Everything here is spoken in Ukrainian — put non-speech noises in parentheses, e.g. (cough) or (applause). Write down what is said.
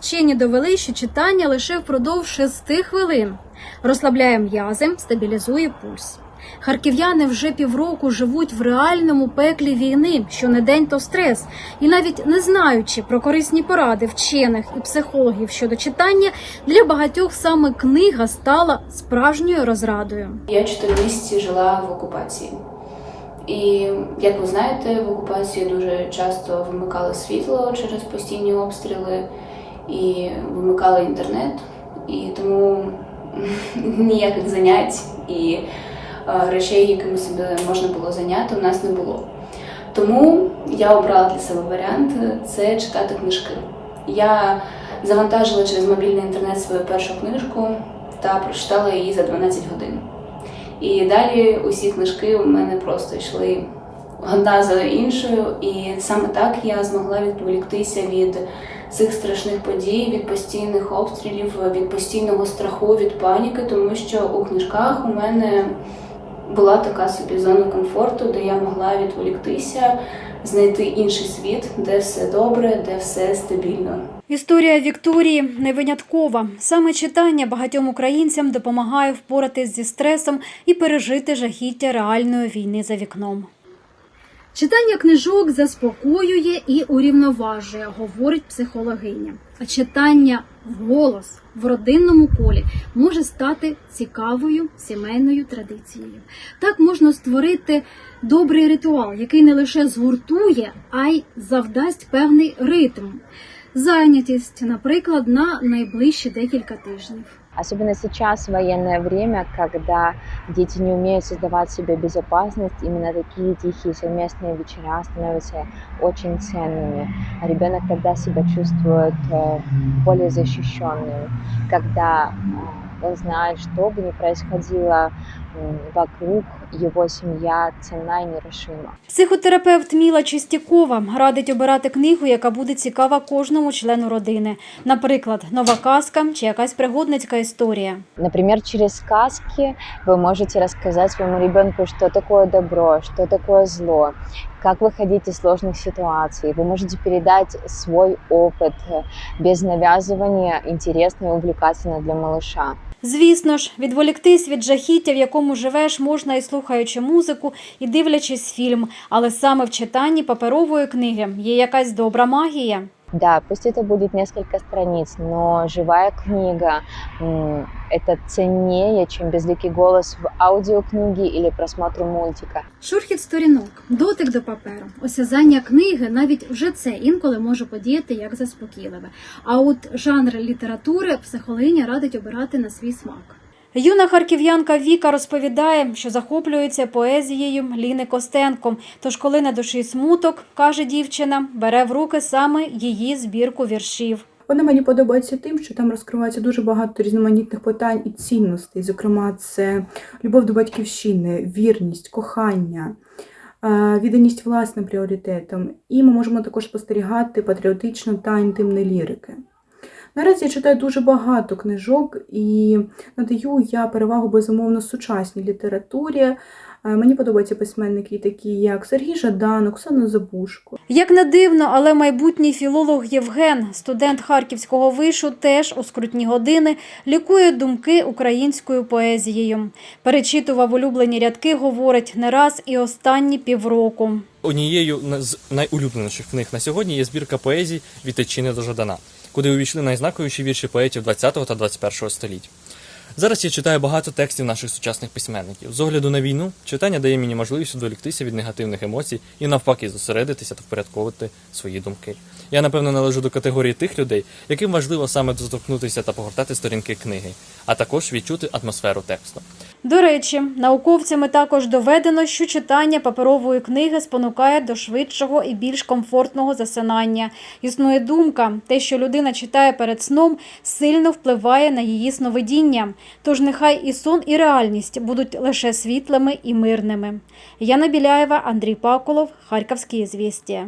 Вчені довели, що читання лише впродовж 6 хвилин розслабляє м'язи, стабілізує пульс. Харків'яни вже півроку живуть в реальному пеклі війни, що не день, то стрес, і навіть не знаючи про корисні поради вчених і психологів щодо читання, для багатьох саме книга стала справжньою розрадою. Я чотири місяці жила в окупації. І як ви знаєте, в окупації дуже часто вимикали світло через постійні обстріли і вимикали інтернет. І тому (laughs) ніяких занять і е, речей, якими себе можна було зайняти, у нас не було. Тому я обрала для себе варіант це читати книжки. Я завантажила через мобільний інтернет свою першу книжку та прочитала її за 12 годин. І далі усі книжки у мене просто йшли одна за іншою, і саме так я змогла відволіктися від цих страшних подій, від постійних обстрілів, від постійного страху, від паніки, тому що у книжках у мене була така собі зона комфорту, де я могла відволіктися, знайти інший світ, де все добре, де все стабільно. Історія Вікторії не виняткова. Саме читання багатьом українцям допомагає впоратись зі стресом і пережити жахіття реальної війни за вікном. Читання книжок заспокоює і урівноважує, говорить психологиня. А читання вголос в родинному колі може стати цікавою сімейною традицією. Так можна створити добрий ритуал, який не лише згуртує, а й завдасть певний ритм Зайнятість, наприклад, на найближчі декілька тижнів. Особенно сейчас, в военное время, когда дети не умеют создавать себе безопасность, именно такие тихие совместные вечера становятся очень ценными. А ребенок тогда себя чувствует э, более защищенным, когда э, он знает, что бы ни происходило м, вокруг, его семья ценна и нерушима. Психотерапевт Міла Чистякова радить обирати книгу, яка буде цікава кожному члену родини. Наприклад, нова казка чи якась пригодницька історія. Например, через сказки вы можете рассказать своему ребенку, что такое добро, что такое зло, как выходить из сложных ситуаций. Вы можете передать свой опыт э, без навязывания, интересно и увлекательно для малыша. Звісно ж, відволіктись від жахіття, в якому живеш, можна і слухаючи музику, і дивлячись фільм. Але саме в читанні паперової книги є якась добра магія. Да, пусть это будет несколько страниц, но живая книга это ценнее, чем безликий голос в аудиокниге или просмотру мультика. Шурхіт сторінок, дотик до паперу, осязання книги, навіть вже це інколи може подіяти як заспокійливе. А от жанр літератури психологиня радить обирати на свій смак. Юна харків'янка Віка розповідає, що захоплюється поезією Ліни Костенко. Тож, коли на душі смуток, каже дівчина, бере в руки саме її збірку віршів. Вона мені подобається тим, що там розкривається дуже багато різноманітних питань і цінностей. Зокрема, це любов до батьківщини, вірність, кохання, е, відданість власним пріоритетам. І ми можемо також спостерігати патріотичну та інтимну лірики. Наразі я читаю дуже багато книжок і надаю я перевагу безумовно сучасній літературі. Е, Мені подобаються письменники, такі як Сергій Жадан, Оксана Забушко. Як не дивно, але майбутній філолог Євген, студент харківського вишу, теж у скрутні години лікує думки українською поезією. Перечитував улюблені рядки, говорить не раз і останні півроку. Однією з найулюбленіших книг на сьогодні є збірка поезій від Тичини до Жадана, куди увійшли найзнаковіші вірші поетів 20 та 21 століть. Зараз я читаю багато текстів наших сучасних письменників. З огляду на війну, читання дає мені можливість відволіктися від негативних емоцій і навпаки зосередитися та впорядковувати свої думки. Я напевно належу до категорії тих людей, яким важливо саме доторкнутися та погортати сторінки книги, а також відчути атмосферу тексту. До речі, науковцями також доведено, що читання паперової книги спонукає до швидшого і більш комфортного засинання. Існує думка, те, що людина читає перед сном, сильно впливає на її сновидіння. Тож нехай і сон, і реальність будуть лише світлими і мирними. Яна Біляєва, Андрій Паколов, Харківські звістя.